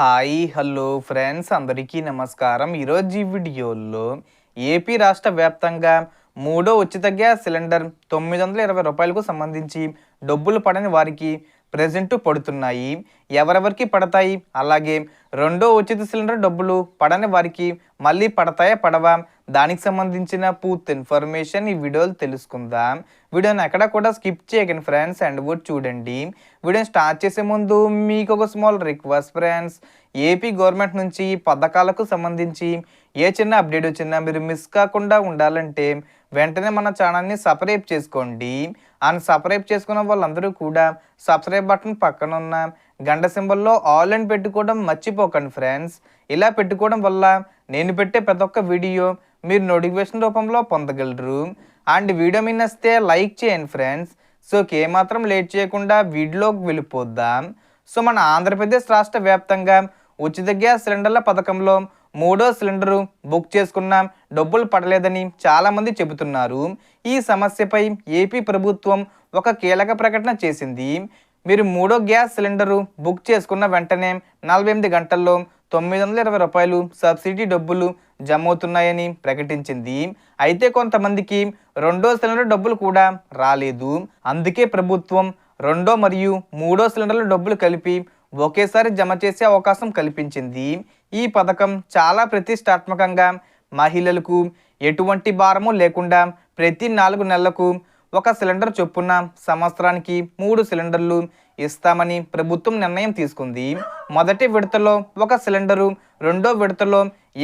Hi hello friends. అందరికీ నమస్కారం. ఈరోజు ఈ వీడియోలో ఏపీ రాష్ట్ర వ్యాప్తంగా మూడో ఉచిత గ్యాస్ సిలిండర్ తొమ్మిది వందల ఇరవై రూపాయలకు సంబంధించి డబ్బులు పడని వారికి ప్రజెంట్ పడుతున్నాయి. ఎవరెవరికి పడతాయి? అలాగే రెండో ఉచిత సిలిండర్ డబ్బులు పడని వారికి మళ్ళీ పడతాయా పడవా? దానికి సంబంధించిన పూర్తి ఇన్ఫర్మేషన్ ఈ వీడియోలో తెలుసుకుందాం. వీడియోని ఎక్కడ కూడా స్కిప్ చేయకండి ఫ్రెండ్స్ అండ్ కూడా చూడండి. వీడియోని స్టార్ట్ చేసే ముందు మీకు ఒక small request friends AP government నుంచి పథకాలకు సంబంధించి ఏ చిన్న అప్డేట్ వచ్చినా మీరు మిస్ కాకుండా ఉండాలంటే వెంటనే మన ఛానల్ని సబ్స్క్రైబ్ చేసుకోండి. అండ్ సబ్స్క్రైబ్ చేసుకున్న వాళ్ళందరూ కూడా సబ్స్క్రైబ్ బటన్ పక్కన ఉన్న గంట సింబల్లో ఆల్ అండ్ పెట్టుకోవడం మర్చిపోకండి ఫ్రెండ్స్ ఇలా పెట్టుకోవడం వల్ల నేను పెట్టే ప్రతి ఒక్క వీడియో మీరు నోటిఫికేషన్ రూపంలో పొందగలరు. అండ్ వీడియో మీ నచ్చితే లైక్ చేయండి ఫ్రెండ్స్. సో ఏమాత్రం లేట్ చేయకుండా వీడియోకి వెళ్ళిపోద్దాం. సో మన ఆంధ్రప్రదేశ్ రాష్ట్ర వ్యాప్తంగా ఉచిత గ్యాస్ సిలిండర్ల పథకంలో మూడో సిలిండరు బుక్ చేసుకున్నాం. డబ్బులు పడలేదని చాలామంది చెబుతున్నారు. ఈ సమస్యపై ఏపీ ప్రభుత్వం ఒక కీలక ప్రకటన చేసింది. మీరు మూడో గ్యాస్ సిలిండరు బుక్ చేసుకున్న వెంటనే నలభై ఎనిమిది గంటల్లో తొమ్మిది వందల ఇరవై రూపాయలు సబ్సిడీ డబ్బులు జమ అవుతున్నాయని ప్రకటించింది. అయితే కొంతమందికి రెండో సిలిండర్ డబ్బులు కూడా రాలేదు. అందుకే ప్రభుత్వం రెండో మరియు మూడో సిలిండర్ల డబ్బులు కలిపి ఒకేసారి జమ చేసే అవకాశం కల్పించింది. ఈ పథకం చాలా ప్రతిష్టాత్మకంగా మహిళలకు ఎటువంటి భారము లేకుండా ప్రతి నాలుగు నెలలకు ఒక సిలిండర్ చొప్పున సంవత్సరానికి మూడు సిలిండర్లు ఇస్తామని ప్రభుత్వం నిర్ణయం తీసుకుంది. మొదటి విడతలో ఒక సిలిండరు రెండో విడతలో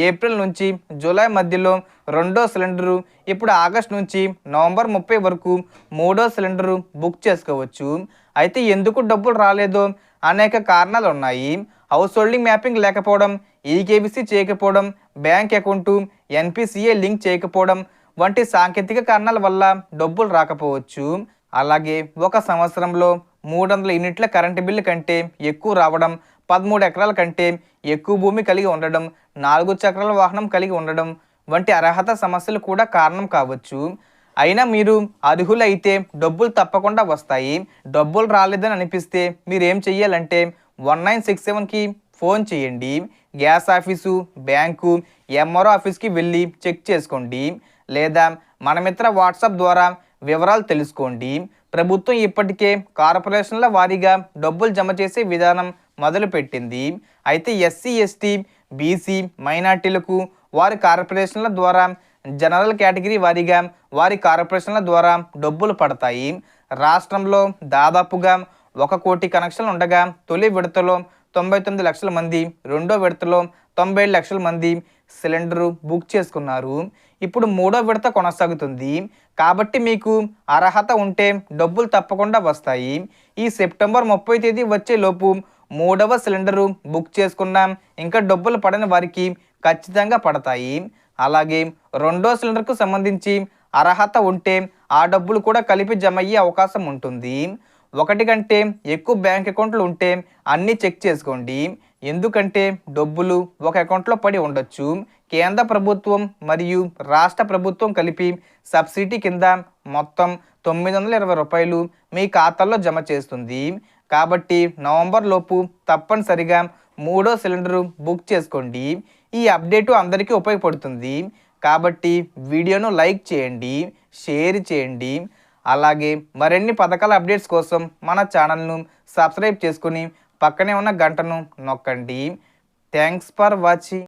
ఏప్రిల్ నుంచి జూలై మధ్యలో రెండో సిలిండరు ఇప్పుడు ఆగస్ట్ నుంచి నవంబర్ ముప్పై వరకు మూడో సిలిండరు బుక్ చేసుకోవచ్చు. అయితే ఎందుకు డబ్బులు రాలేదో? అనేక కారణాలు ఉన్నాయి. హౌస్ హోల్డింగ్ మ్యాపింగ్ లేకపోవడం ఈకేబీసీ చేయకపోవడం బ్యాంక్ అకౌంటు ఎన్పిసిఏ లింక్ చేయకపోవడం వంటి సాంకేతిక కారణాల వల్ల డబ్బులు రాకపోవచ్చు. అలాగే ఒక సంవత్సరంలో మూడు వందల యూనిట్ల కరెంటు బిల్లు కంటే ఎక్కువ రావడం పదమూడు ఎకరాల కంటే ఎక్కువ భూమి కలిగి ఉండడం నాలుగు చక్రాల వాహనం కలిగి ఉండడం వంటి అర్హత సమస్యలు కూడా కారణం కావచ్చు. అయినా మీరు అర్హులైతే డబ్బులు తప్పకుండా వస్తాయి. డబ్బులు రాలేదని అనిపిస్తే మీరేం చెయ్యాలంటే వన్ నైన్ సిక్స్ సెవెన్కి ఫోన్ చేయండి. గ్యాస్ ఆఫీసు బ్యాంకు ఎంఆర్ఓ ఆఫీస్కి వెళ్ళి చెక్ చేసుకోండి. లేదా మన మిత్ర వాట్సాప్ ద్వారా వివరాలు తెలుసుకోండి. ప్రభుత్వం ఇప్పటికే కార్పొరేషన్ల వారీగా డబ్బులు జమ చేసే విధానం మొదలుపెట్టింది. అయితే ఎస్సీ ఎస్టీ బీసీ మైనార్టీలకు వారి కార్పొరేషన్ల ద్వారా జనరల్ కేటగిరీ వారీగా వారి కార్పొరేషన్ల ద్వారా డబ్బులు పడతాయి. రాష్ట్రంలో దాదాపుగా ఒక కోటి కనెక్షన్లు ఉండగా తొలి విడతలో తొంభై తొమ్మిది లక్షల మంది రెండో విడతలో తొంభై లక్షల మంది సిలిండరు బుక్ చేసుకున్నారు. ఇప్పుడు మూడో విడత కొనసాగుతుంది. కాబట్టి మీకు అర్హత ఉంటే డబ్బులు తప్పకుండా వస్తాయి. ఈ సెప్టెంబర్ ముప్పై తేదీ వచ్చే లోపు మూడవ సిలిండరు బుక్ చేసుకున్నాం. ఇంకా డబ్బులు పడని వారికి ఖచ్చితంగా పడతాయి. అలాగే రెండో సిలిండర్కు సంబంధించి అర్హత ఉంటే ఆ డబ్బులు కూడా కలిపి జమ అయ్యే అవకాశం ఉంటుంది. ఒకటి కంటే ఎక్కువ బ్యాంక్ అకౌంట్లు ఉంటే అన్నీ చెక్ చేసుకోండి. ఎందుకంటే డబ్బులు ఒక అకౌంట్లో పడి ఉండొచ్చు. కేంద్ర ప్రభుత్వం మరియు రాష్ట్ర ప్రభుత్వం కలిపి సబ్సిడీ కింద మొత్తం తొమ్మిది వందల ఇరవై రూపాయలు మీ ఖాతాల్లో జమ చేస్తుంది. కాబట్టి నవంబర్ లోపు తప్పనిసరిగా మూడో సిలిండరు బుక్ చేసుకోండి. ఈ అప్డేటు అందరికీ ఉపయోగపడుతుంది. కాబట్టి వీడియోను లైక్ చేయండి షేర్ చేయండి. అలాగే మరిన్ని పథకాల అప్డేట్స్ కోసం మన ఛానల్ను సబ్స్క్రైబ్ చేసుకుని పక్కనే ఉన్న గంటను నొక్కండి. Thanks for watching.